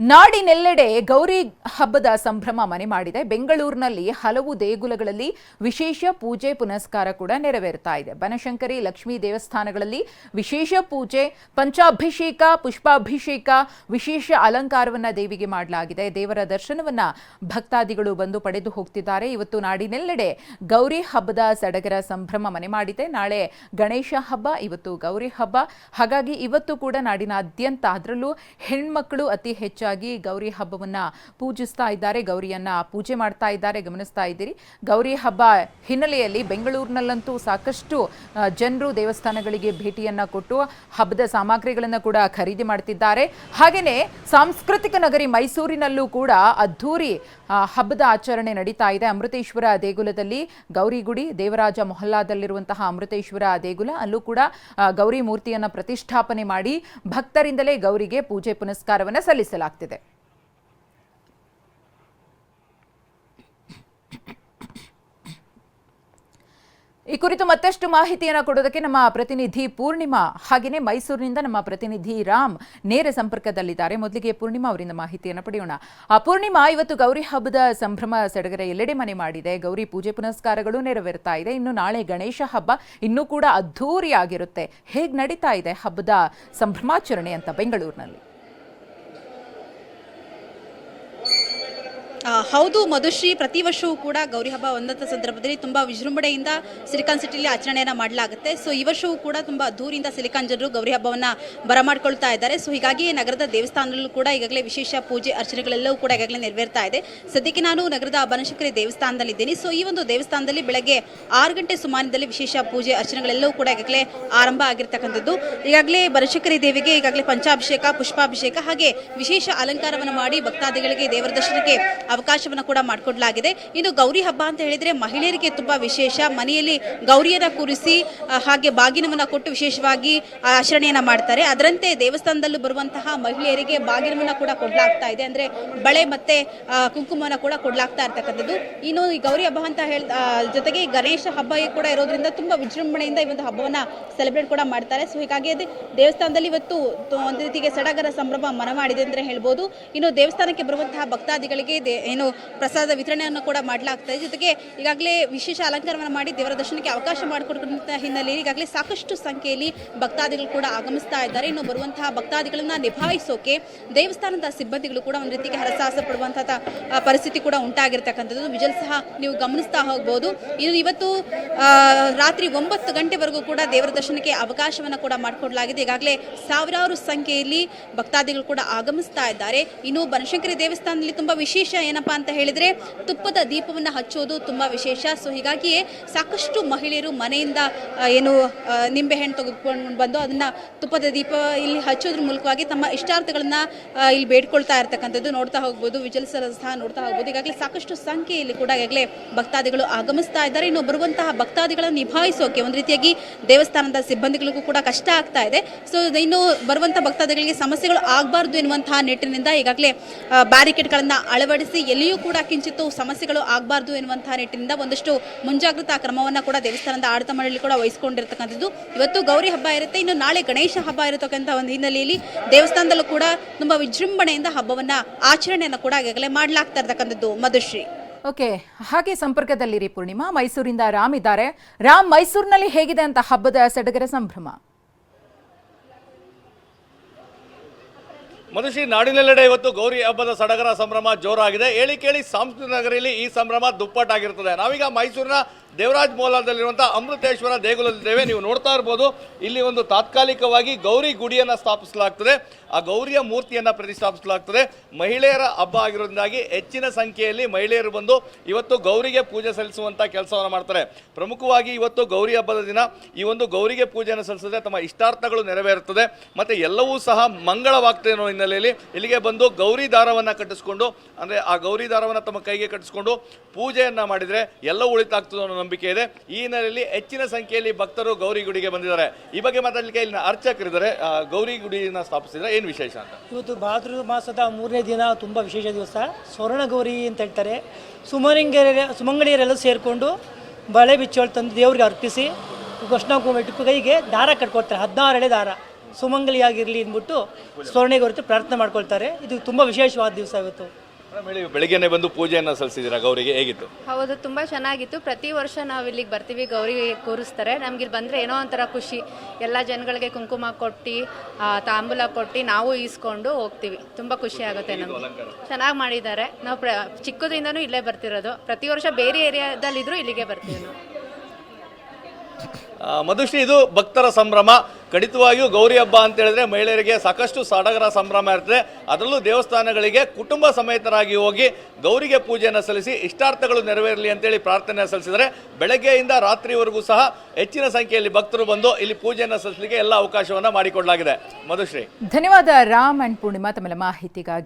ನಾಡಿನೆಲ್ಲೆಡೆ ಗೌರಿ ಹಬ್ಬದ ಸಂಭ್ರಮ ಮನೆ ಮಾಡಿದೆ. ಬೆಂಗಳೂರಿನಲ್ಲಿ ಹಲವು ದೇಗುಲಗಳಲ್ಲಿ ವಿಶೇಷ ಪೂಜೆ ಪುನಸ್ಕಾರ ಕೂಡ ನೆರವೇರ್ತಾ ಇದೆ. ಬನಶಂಕರಿ, ಲಕ್ಷ್ಮೀ ದೇವಸ್ಥಾನಗಳಲ್ಲಿ ವಿಶೇಷ ಪೂಜೆ, ಪಂಚಾಭಿಷೇಕ, ಪುಷ್ಪಾಭಿಷೇಕ, ವಿಶೇಷ ಅಲಂಕಾರವನ್ನ ದೇವಿಗೆ ಮಾಡಲಾಗಿದೆ. ದೇವರ ದರ್ಶನವನ್ನ ಭಕ್ತಾದಿಗಳು ಬಂದು ಪಡೆದು ಹೋಗ್ತಿದ್ದಾರೆ. ಇವತ್ತು ನಾಡಿನೆಲ್ಲೆಡೆ ಗೌರಿ ಹಬ್ಬದ ಸಡಗರ ಸಂಭ್ರಮ ಮನೆ ಮಾಡಿದೆ. ನಾಳೆ ಗಣೇಶ ಹಬ್ಬ, ಇವತ್ತು ಗೌರಿ ಹಬ್ಬ. ಹಾಗಾಗಿ ಇವತ್ತು ಕೂಡ ನಾಡಿನಾದ್ಯಂತ ಅದರಲ್ಲೂ ಹೆಣ್ಮಕ್ಳು ಅತಿ ಹೆಚ್ಚಾಗಿ ಗೌರಿ ಹಬ್ಬವನ್ನ ಪೂಜಿಸ್ತಾ ಇದ್ದಾರೆ, ಗೌರಿಯನ್ನ ಪೂಜೆ ಮಾಡ್ತಾ ಇದ್ದಾರೆ, ಗಮನಿಸ್ತಾ ಇದ್ದೀರಿ. ಗೌರಿ ಹಬ್ಬ ಹಿನ್ನೆಲೆಯಲ್ಲಿ ಬೆಂಗಳೂರಿನಲ್ಲಂತೂ ಸಾಕಷ್ಟು ಜನರು ದೇವಸ್ಥಾನಗಳಿಗೆ ಭೇಟಿಯನ್ನ ಕೊಟ್ಟು ಹಬ್ಬದ ಸಾಮಗ್ರಿಗಳನ್ನ ಕೂಡ ಖರೀದಿ ಮಾಡ್ತಿದ್ದಾರೆ. ಹಾಗೆಯೇ ಸಾಂಸ್ಕೃತಿಕ ನಗರಿ ಮೈಸೂರಿನಲ್ಲೂ ಕೂಡ ಅದ್ಧೂರಿ ಹಬ್ಬದ ಆಚರಣೆ ನಡೀತಾ ಇದೆ. ಅಮೃತೇಶ್ವರ ದೇಗುಲದಲ್ಲಿ ಗೌರಿ ಗುಡಿ, ದೇವರಾಜ ಮೊಹಲ್ಲಾದಲ್ಲಿರುವಂತಹ ಅಮೃತೇಶ್ವರ ದೇಗುಲ, ಅಲ್ಲೂ ಕೂಡ ಗೌರಿ ಮೂರ್ತಿಯನ್ನ ಪ್ರತಿಷ್ಠಾಪನೆ ಮಾಡಿ ಭಕ್ತರಿಂದಲೇ ಗೌರಿಗೆ ಪೂಜೆ ಪುನಸ್ಕಾರವನ್ನು ಸಲ್ಲಿಸಲಾಗ್ತಿದೆ. ಈ ಕುರಿತು ಮತ್ತಷ್ಟು ಮಾಹಿತಿಯನ್ನು ಕೊಡೋದಕ್ಕೆ ನಮ್ಮ ಪ್ರತಿನಿಧಿ ಪೂರ್ಣಿಮಾ ಹಾಗೆಯೇ ಮೈಸೂರಿನಿಂದ ನಮ್ಮ ಪ್ರತಿನಿಧಿ ರಾಮ್ ನೇರ ಸಂಪರ್ಕದಲ್ಲಿದ್ದಾರೆ. ಮೊದಲಿಗೆ ಪೂರ್ಣಿಮಾ ಅವರಿಂದ ಮಾಹಿತಿಯನ್ನು ಪಡೆಯೋಣ. ಆ, ಪೂರ್ಣಿಮಾ, ಇವತ್ತು ಗೌರಿ ಹಬ್ಬದ ಸಂಭ್ರಮ ಸಡಗರ ಎಲ್ಲೆಡೆ ಮನೆ ಮಾಡಿದೆ. ಗೌರಿ ಪೂಜೆ ಪುನಸ್ಕಾರಗಳು ನೆರವೇರ್ತಾ ಇದೆ. ಇನ್ನು ನಾಳೆ ಗಣೇಶ ಹಬ್ಬ ಇನ್ನೂ ಕೂಡ ಅದ್ಧೂರಿಯಾಗಿರುತ್ತೆ. ಹೇಗೆ ನಡೀತಾ ಇದೆ ಹಬ್ಬದ ಸಂಭ್ರಮಾಚರಣೆ ಅಂತ ಬೆಂಗಳೂರಿನಲ್ಲಿ? ಹೌದು, ಮಧುಶ್ರೀ ಪ್ರತಿ ವರ್ಷವೂ ಕೂಡ ಗೌರಿ ಹಬ್ಬ ಒಂದಂಥ ಸಂದರ್ಭದಲ್ಲಿ ತುಂಬ ವಿಜೃಂಭಣೆಯಿಂದ ಸಿಲಿಕಾನ್ ಸಿಟಿಯಲ್ಲಿ ಆಚರಣೆಯನ್ನು ಮಾಡಲಾಗುತ್ತೆ. ಸೊ ಈ ವರ್ಷವೂ ಕೂಡ ತುಂಬ ದೂರಿಂದ ಸಿಲಿಕಾನ್ ಜನರು ಗೌರಿ ಹಬ್ಬವನ್ನು ಬರಮಾಡ್ಕೊಳ್ತಾ ಇದ್ದಾರೆ. ಸೊ ಹೀಗಾಗಿ ನಗರದ ದೇವಸ್ಥಾನದಲ್ಲೂ ಕೂಡ ಈಗಾಗಲೇ ವಿಶೇಷ ಪೂಜೆ ಅರ್ಚನೆಗಳೆಲ್ಲವೂ ಕೂಡ ಈಗಾಗಲೇ ನೆರವೇರ್ತಾ ಇದೆ. ಸದ್ಯಕ್ಕೆ ನಾನು ನಗರದ ಬನಶಂಕರಿ ದೇವಸ್ಥಾನದಲ್ಲಿದ್ದೀನಿ. ಸೊ ಈ ಒಂದು ದೇವಸ್ಥಾನದಲ್ಲಿ ಬೆಳಗ್ಗೆ ಆರು ಗಂಟೆ ಸುಮಾರಿನಲ್ಲಿ ವಿಶೇಷ ಪೂಜೆ ಅರ್ಚನೆಗಳೆಲ್ಲವೂ ಕೂಡ ಈಗಾಗಲೇ ಆರಂಭ ಆಗಿರ್ತಕ್ಕಂಥದ್ದು. ಈಗಾಗಲೇ ಬನಶಂಕರಿ ದೇವಿಗೆ ಈಗಾಗಲೇ ಪಂಚಾಭಿಷೇಕ, ಪುಷ್ಪಾಭಿಷೇಕ ಹಾಗೆ ವಿಶೇಷ ಅಲಂಕಾರವನ್ನು ಮಾಡಿ ಭಕ್ತಾದಿಗಳಿಗೆ ದೇವರ ದರ್ಶನಕ್ಕೆ ಅವಕಾಶವನ್ನು ಕೂಡ ಮಾಡಿಕೊಡಲಾಗಿದೆ. ಇನ್ನು ಗೌರಿ ಹಬ್ಬ ಅಂತ ಹೇಳಿದರೆ ಮಹಿಳೆಯರಿಗೆ ತುಂಬ ವಿಶೇಷ. ಮನೆಯಲ್ಲಿ ಗೌರಿಯನ್ನು ಕೂರಿಸಿ ಹಾಗೆ ಬಾಗಿನವನ್ನು ಕೊಟ್ಟು ವಿಶೇಷವಾಗಿ ಆಚರಣೆಯನ್ನು ಮಾಡ್ತಾರೆ. ಅದರಂತೆ ದೇವಸ್ಥಾನದಲ್ಲೂ ಬರುವಂತಹ ಮಹಿಳೆಯರಿಗೆ ಬಾಗಿನವನ್ನು ಕೂಡ ಕೊಡಲಾಗ್ತಾ ಇದೆ. ಅಂದರೆ ಬಳೆ ಮತ್ತೆ ಕುಂಕುಮವನ್ನು ಕೂಡ ಕೊಡಲಾಗ್ತಾ ಇರ್ತಕ್ಕಂಥದ್ದು. ಇನ್ನು ಈ ಗೌರಿ ಹಬ್ಬ ಅಂತ ಹೇಳ ಜೊತೆಗೆ ಗಣೇಶ ಹಬ್ಬ ಕೂಡ ಇರೋದ್ರಿಂದ ತುಂಬ ವಿಜೃಂಭಣೆಯಿಂದ ಈ ಒಂದು ಹಬ್ಬವನ್ನು ಸೆಲೆಬ್ರೇಟ್ ಕೂಡ ಮಾಡ್ತಾರೆ. ಸೊ ಹೀಗಾಗಿ ಅದೇ ದೇವಸ್ಥಾನದಲ್ಲಿ ಇವತ್ತು ಒಂದು ರೀತಿಗೆ ಸಡಗರ ಸಂಭ್ರಮ ಮನ ಮಾಡಿದೆ ಅಂತ ಹೇಳ್ಬೋದು. ಇನ್ನು ದೇವಸ್ಥಾನಕ್ಕೆ ಬರುವಂತಹ ಭಕ್ತಾದಿಗಳಿಗೆ ದೇ- ಏನು ಪ್ರಸಾದ ವಿತರಣೆಯನ್ನು ಕೂಡ ಮಾಡಲಾಗ್ತದೆ. ಜೊತೆಗೆ ಈಗಾಗಲೇ ವಿಶೇಷ ಅಲಂಕಾರವನ್ನು ಮಾಡಿ ದೇವರ ದರ್ಶನಕ್ಕೆ ಅವಕಾಶ ಮಾಡಿಕೊಡುವಂತಹ ಹಿನ್ನೆಲೆಯಲ್ಲಿ ಈಗಾಗಲೇ ಸಾಕಷ್ಟು ಸಂಖ್ಯೆಯಲ್ಲಿ ಭಕ್ತಾದಿಗಳು ಕೂಡ ಆಗಮಿಸ್ತಾ ಇದ್ದಾರೆ. ಇನ್ನು ಬರುವಂತಹ ಭಕ್ತಾದಿಗಳನ್ನು ನಿಭಾಯಿಸೋಕೆ ದೇವಸ್ಥಾನದ ಸಿಬ್ಬಂದಿಗಳು ಕೂಡ ಒಂದು ರೀತಿಗೆ ಹರಸಾಹಸ ಪಡುವಂತಹ ಪರಿಸ್ಥಿತಿ ಕೂಡ ಉಂಟಾಗಿರ್ತಕ್ಕಂಥದ್ದು. ವಿಜಲ್ ಸಹ ನೀವು ಗಮನಿಸ್ತಾ ಹೋಗ್ಬೋದು. ಇದು ಇವತ್ತು ರಾತ್ರಿ ಒಂಬತ್ತು ಗಂಟೆವರೆಗೂ ಕೂಡ ದೇವರ ದರ್ಶನಕ್ಕೆ ಅವಕಾಶವನ್ನು ಕೂಡ ಮಾಡಿಕೊಡಲಾಗಿದೆ. ಈಗಾಗಲೇ ಸಾವಿರಾರು ಸಂಖ್ಯೆಯಲ್ಲಿ ಭಕ್ತಾದಿಗಳು ಕೂಡ ಆಗಮಿಸ್ತಾ ಇದ್ದಾರೆ. ಇನ್ನು ಬನಶಂಕರಿ ದೇವಸ್ಥಾನದಲ್ಲಿ ತುಂಬಾ ವಿಶೇಷ ಏನಪ್ಪಾ ಅಂತ ಹೇಳಿದ್ರೆ ತುಪ್ಪದ ದೀಪವನ್ನು ಹಚ್ಚೋದು ತುಂಬಾ ವಿಶೇಷ. ಸೊ ಹೀಗಾಗಿಯೇ ಸಾಕಷ್ಟು ಮಹಿಳೆಯರು ಮನೆಯಿಂದ ಏನು ನಿಂಬೆಹಣ್ಣು ತೆಗೆದುಕೊಂಡು ಬಂದು ಅದನ್ನ ತುಪ್ಪದ ದೀಪ ಇಲ್ಲಿ ಹಚ್ಚೋದ್ರ ಮೂಲಕವಾಗಿ ತಮ್ಮ ಇಷ್ಟಾರ್ಥಗಳನ್ನ ಇಲ್ಲಿ ಬೇಡ್ಕೊಳ್ತಾ ಇರ್ತಕ್ಕಂಥದ್ದು ನೋಡ್ತಾ ಹೋಗ್ಬೋದು ವಿಜಲ್ಸ್ ಸಹ ನೋಡ್ತಾ ಹೋಗ್ಬೋದು. ಈಗಾಗಲೇ ಸಾಕಷ್ಟು ಸಂಖ್ಯೆಯಲ್ಲಿ ಕೂಡ ಈಗಾಗಲೇ ಭಕ್ತಾದಿಗಳು ಆಗಮಿಸ್ತಾ ಇದ್ದಾರೆ. ಇನ್ನು ಬರುವಂತಹ ಭಕ್ತಾದಿಗಳನ್ನು ನಿಭಾಯಿಸೋಕೆ ಒಂದು ರೀತಿಯಾಗಿ ದೇವಸ್ಥಾನದ ಸಿಬ್ಬಂದಿಗಳಿಗೂ ಕೂಡ ಕಷ್ಟ ಆಗ್ತಾ ಇದೆ. ಸೊ ಇನ್ನು ಬರುವಂತಹ ಭಕ್ತಾದಿಗಳಿಗೆ ಸಮಸ್ಯೆಗಳು ಆಗಬಾರ್ದು ಎನ್ನುವಂತಹ ನಿಟ್ಟಿನಿಂದ ಈಗಾಗಲೇ ಬ್ಯಾರಿಕೇಡ್ಗಳನ್ನು ಅಳವಡಿಸಿ ಎಲ್ಲಿಯೂ ಕೂಡ ಕಿಂಚಿತ್ತು ಸಮಸ್ಯೆಗಳು ಆಗಬಾರ್ದು ಎನ್ನುವಂತಹ ನಿಟ್ಟಿನಿಂದ ಒಂದಷ್ಟು ಮುಂಜಾಗ್ರತಾ ಕ್ರಮವನ್ನು ಕೂಡ ದೇವಸ್ಥಾನದ ಆಡಳಿತ ಮಂಡಳಿ ಕೂಡ ವಹಿಸಿಕೊಂಡಿರ್ತಕ್ಕಂಥದ್ದು. ಇವತ್ತು ಗೌರಿ ಹಬ್ಬ ಇರುತ್ತೆ, ಇನ್ನು ನಾಳೆ ಗಣೇಶ ಹಬ್ಬ ಇರತಕ್ಕಂಥ ಒಂದು ಹಿನ್ನೆಲೆಯಲ್ಲಿ ದೇವಸ್ಥಾನದಲ್ಲೂ ಕೂಡ ತುಂಬಾ ವಿಜೃಂಭಣೆಯಿಂದ ಹಬ್ಬವನ್ನ ಆಚರಣೆಯನ್ನು ಕೂಡ ಈಗಾಗಲೇ ಮಾಡಲಾಗ್ತಾ ಇರ್ತಕ್ಕಂಥದ್ದು. ಮಧುಶ್ರೀ. ಓಕೆ, ಹಾಗೆ ಸಂಪರ್ಕದಲ್ಲಿರಿ ಪೂರ್ಣಿಮಾ. ಮೈಸೂರಿಂದ ರಾಮ್ ಇದ್ದಾರೆ. ರಾಮ್ ಮೈಸೂರಿನಲ್ಲಿ ಹೇಗಿದೆ ಅಂತ ಹಬ್ಬದ ಸಡಗರ ಸಂಭ್ರಮ? ಮನುಷ್ಯ ನಾಡಿನೆಲ್ಲೆಡೆ ಇವತ್ತು ಗೌರಿ ಹಬ್ಬದ ಸಡಗರ ಸಂಭ್ರಮ ಜೋರಾಗಿದೆ. ಹೇಳಿ ಕೇಳಿ ಸಾಂಸ್ಕೃತಿಕ ನಗರಿಯಲ್ಲಿ ಈ ಸಂಭ್ರಮ ದುಪ್ಪಟ್ಟಾಗಿರುತ್ತದೆ. ನಾವೀಗ ಮೈಸೂರಿನ ದೇವರಾಜ್ ಮೋಲಾದಲ್ಲಿರುವಂಥ ಅಮೃತೇಶ್ವರ ದೇಗುಲದಲ್ಲಿದ್ದೇವೆ ನೀವು ನೋಡ್ತಾ ಇರ್ಬೋದು, ಇಲ್ಲಿ ಒಂದು ತಾತ್ಕಾಲಿಕವಾಗಿ ಗೌರಿ ಗುಡಿಯನ್ನು ಸ್ಥಾಪಿಸಲಾಗ್ತದೆ. ಆ ಗೌರಿಯ ಮೂರ್ತಿಯನ್ನು ಪ್ರತಿಷ್ಠಾಪಿಸಲಾಗ್ತದೆ. ಮಹಿಳೆಯರ ಹಬ್ಬ ಆಗಿರೋದ್ರಿಂದಾಗಿ ಹೆಚ್ಚಿನ ಸಂಖ್ಯೆಯಲ್ಲಿ ಮಹಿಳೆಯರು ಬಂದು ಇವತ್ತು ಗೌರಿಗೆ ಪೂಜೆ ಸಲ್ಲಿಸುವಂಥ ಕೆಲಸವನ್ನು ಮಾಡ್ತಾರೆ. ಪ್ರಮುಖವಾಗಿ ಇವತ್ತು ಗೌರಿ ಹಬ್ಬದ ದಿನ ಈ ಒಂದು ಗೌರಿಗೆ ಪೂಜೆಯನ್ನು ಸಲ್ಲಿಸಿದ್ರೆ ತಮ್ಮ ಇಷ್ಟಾರ್ಥಗಳು ನೆರವೇರುತ್ತದೆ. ಮತ್ತು ಎಲ್ಲವೂ ಸಹ ಮಂಗಳವಾಗ್ತದೆ ಅನ್ನೋ ಹಿನ್ನೆಲೆಯಲ್ಲಿ ಇಲ್ಲಿಗೆ ಬಂದು ಗೌರಿ ದಾರವನ್ನು ಕಟ್ಟಿಸ್ಕೊಂಡು, ಅಂದರೆ ಆ ಗೌರಿ ದಾರವನ್ನು ತಮ್ಮ ಕೈಗೆ ಕಟ್ಟಿಸ್ಕೊಂಡು ಪೂಜೆಯನ್ನು ಮಾಡಿದರೆ ಎಲ್ಲ ಉಳಿತಾಗ್ತದೆ ಅನ್ನೋ ನಂಬಿಕೆ ಇದೆ. ಈ ಹಿನ್ನೆಲೆಯಲ್ಲಿ ಹೆಚ್ಚಿನ ಸಂಖ್ಯೆಯಲ್ಲಿ ಭಕ್ತರು ಗೌರಿ ಗುಡಿಗೆ ಬಂದಿದ್ದಾರೆ. ಈ ಬಗ್ಗೆ ಮಾತಾಡಲಿಕ್ಕೆ ಇಲ್ಲಿನ ಅರ್ಚಕರಿದ್ದಾರೆ ಗೌರಿ ಗುಡಿಯನ್ನು ಸ್ಥಾಪಿಸಿದ್ರೆ ಏನು ವಿಶೇಷ ಅಂತ? ಇವತ್ತು ಭಾದ್ರ ಮಾಸದ ಮೂರನೇ ದಿನ ತುಂಬ ವಿಶೇಷ ದಿವಸ. ಸ್ವರ್ಣ ಗೌರಿ ಅಂತ ಹೇಳ್ತಾರೆ. ಸುಮಂಗರಿಯರ ಸುಮಂಗಳಿಯರೆಲ್ಲ ಸೇರಿಕೊಂಡು ಬಳೆ ಬಿಚ್ಚೋಳು ತಂದು ದೇವರಿಗೆ ಅರ್ಪಿಸಿ ಕೃಷ್ಣ ಕೈಗೆ ದಾರ ಕಟ್ಕೊಡ್ತಾರೆ. ಹದಿನಾರು ಎಳೆ ದಾರ. ಸುಮಂಗಲಿಯಾಗಿರಲಿ ಅಂದ್ಬಿಟ್ಟು ಸ್ವರ್ಣೆಗೆ ಹೊರತು ಪ್ರಾರ್ಥನೆ ಮಾಡ್ಕೊಳ್ತಾರೆ. ಇದು ತುಂಬ ವಿಶೇಷವಾದ ದಿವಸ ಇವತ್ತು. ಹೇಳಿ ಬೆಳಿಗ್ಗೆನೆ ಬಂದು ಪೂಜೆಯನ್ನು ಸಲ್ಲಿಸಿದ್ದೀರಾ? ಗೌರಿಗೆ ಹೇಗಿತ್ತು? ಹೌದು ತುಂಬಾ ಚೆನ್ನಾಗಿತ್ತು. ಪ್ರತಿ ವರ್ಷ ನಾವು ಇಲ್ಲಿಗೆ ಬರ್ತೀವಿ ಗೌರಿ ಕೂರಿಸ್ತಾರೆ. ನಮ್ಗೆ ಇಲ್ಲಿ ಬಂದರೆ ಏನೋ ಒಂಥರ ಖುಷಿ. ಎಲ್ಲ ಜನಗಳಿಗೆ ಕುಂಕುಮ ಕೊಟ್ಟು ಆ, ತಾಂಬೂಲ ಕೊಟ್ಟು ನಾವು ಈಸ್ಕೊಂಡು ಹೋಗ್ತೀವಿ. ತುಂಬಾ ಖುಷಿ ಆಗುತ್ತೆ ನಮ್ಗೆ. ಚೆನ್ನಾಗಿ ಮಾಡಿದ್ದಾರೆ. ನಾವು ಪ್ರ ಚಿಕ್ಕದ್ರಿಂದನೂ ಇಲ್ಲೇ ಬರ್ತಿರೋದು. ಪ್ರತಿ ವರ್ಷ ಬೇರೆ ಏರಿಯಾದಲ್ಲಿ ಇದ್ರು ಇಲ್ಲಿಗೆ ಬರ್ತೀವಿ ನಾವು. ಮಧುಶ್ರೀ, ಇದು ಭಕ್ತರ ಸಂಭ್ರಮ. ಖಂಡಿತವಾಗಿಯೂ ಗೌರಿ ಹಬ್ಬ ಅಂತ ಹೇಳಿದ್ರೆ ಮಹಿಳೆಯರಿಗೆ ಸಾಕಷ್ಟು ಸಡಗರ ಸಂಭ್ರಮ ಇರ್ತದೆ. ಅದರಲ್ಲೂ ದೇವಸ್ಥಾನಗಳಿಗೆ ಕುಟುಂಬ ಸಮೇತರಾಗಿ ಹೋಗಿ ಗೌರಿಗೆ ಪೂಜೆಯನ್ನು ಸಲ್ಲಿಸಿ ಇಷ್ಟಾರ್ಥಗಳು ನೆರವೇರಲಿ ಅಂತೇಳಿ ಪ್ರಾರ್ಥನೆ ಸಲ್ಲಿಸಿದರೆ ಬೆಳಗ್ಗೆಯಿಂದ ರಾತ್ರಿವರೆಗೂ ಸಹ ಹೆಚ್ಚಿನ ಸಂಖ್ಯೆಯಲ್ಲಿ ಭಕ್ತರು ಬಂದು ಇಲ್ಲಿ ಪೂಜೆಯನ್ನು ಸಲ್ಲಿಸಲಿಕ್ಕೆ ಎಲ್ಲ ಅವಕಾಶವನ್ನು ಮಾಡಿಕೊಡಲಾಗಿದೆ. ಮಧುಶ್ರೀ. ಧನ್ಯವಾದ ರಾಮ್ ಅಂಡ್ ಪೂರ್ಣಿಮಾ ತಮ್ಮ ಮಾಹಿತಿಗಾಗಿ.